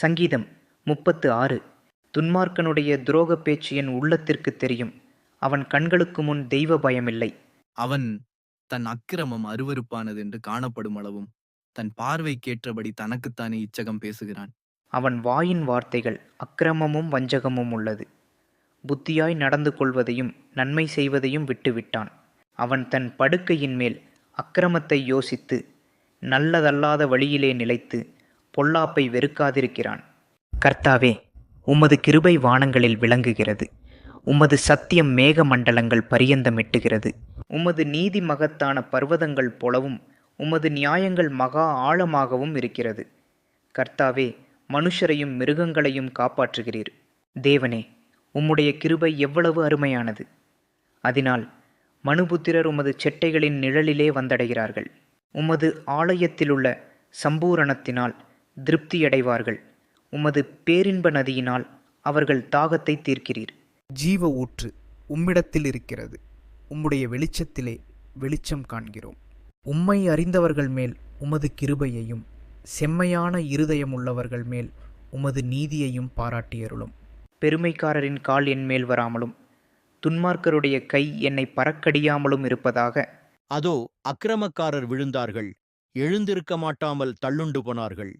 சங்கீதம் முப்பத்து ஆறு. துன்மார்க்கனுடைய துரோகப் பேச்சு என் உள்ளத்திற்கு தெரியும். அவன் கண்களுக்கு முன் தெய்வ பயமில்லை. அவன் தன் அக்கிரமம் அருவருப்பானது என்று காணப்படும் அளவும் தன் பார்வைக்கேற்றபடி தனக்குத்தானே இச்சகம் பேசுகிறான். அவன் வாயின் வார்த்தைகள் அக்கிரமமும் வஞ்சகமும் உள்ளது. புத்தியாய் நடந்து கொள்வதையும் நன்மை செய்வதையும் விட்டுவிட்டான். அவன் தன் படுக்கையின் மேல் அக்கிரமத்தை யோசித்து நல்லதல்லாத வழியிலே நிலைத்து பொல்லாப்பை வெறுக்காதிருக்கிறான். கர்த்தாவே உமது கிருபை வானங்களில் விளங்குகிறது. உமது சத்தியம் மேக மண்டலங்கள் பரியந்தமிட்டுகிறது. உமது நீதி மகத்தான பர்வதங்கள் போலவும் உமது நியாயங்கள் மகா ஆழமாகவும் இருக்கிறது. கர்த்தாவே மனுஷரையும் மிருகங்களையும் காப்பாற்றுகிறீர். தேவனே உம்முடைய கிருபை எவ்வளவு அருமையானது. அதனால் மனுபுத்திரர் உமது செட்டைகளின் நிழலிலே வந்தடைகிறார்கள். உமது ஆலயத்திலுள்ள சம்பூரணத்தினால் திருப்தியடைவார்கள். உமது பேரின்ப நதியினால் அவர்கள் தாகத்தை தீர்க்கிறீர். ஜீவ ஊற்று உம்மிடத்தில் இருக்கிறது. உம்முடைய வெளிச்சத்திலே வெளிச்சம் காண்கிறோம். உம்மை அறிந்தவர்கள் மேல் உமது கிருபையையும் செம்மையான இருதயமுள்ளவர்கள் மேல் உமது நீதியையும் பாராட்டியருளும். பெருமைக்காரரின் கால் என் மேல் வராமலும் துன்மார்க்கருடைய கை என்னை பறக்கடியாமலும் இருப்பதாக. அதோ அக்கிரமக்காரர் விழுந்தார்கள். எழுந்திருக்க மாட்டாமல் தள்ளுண்டு போனார்கள்.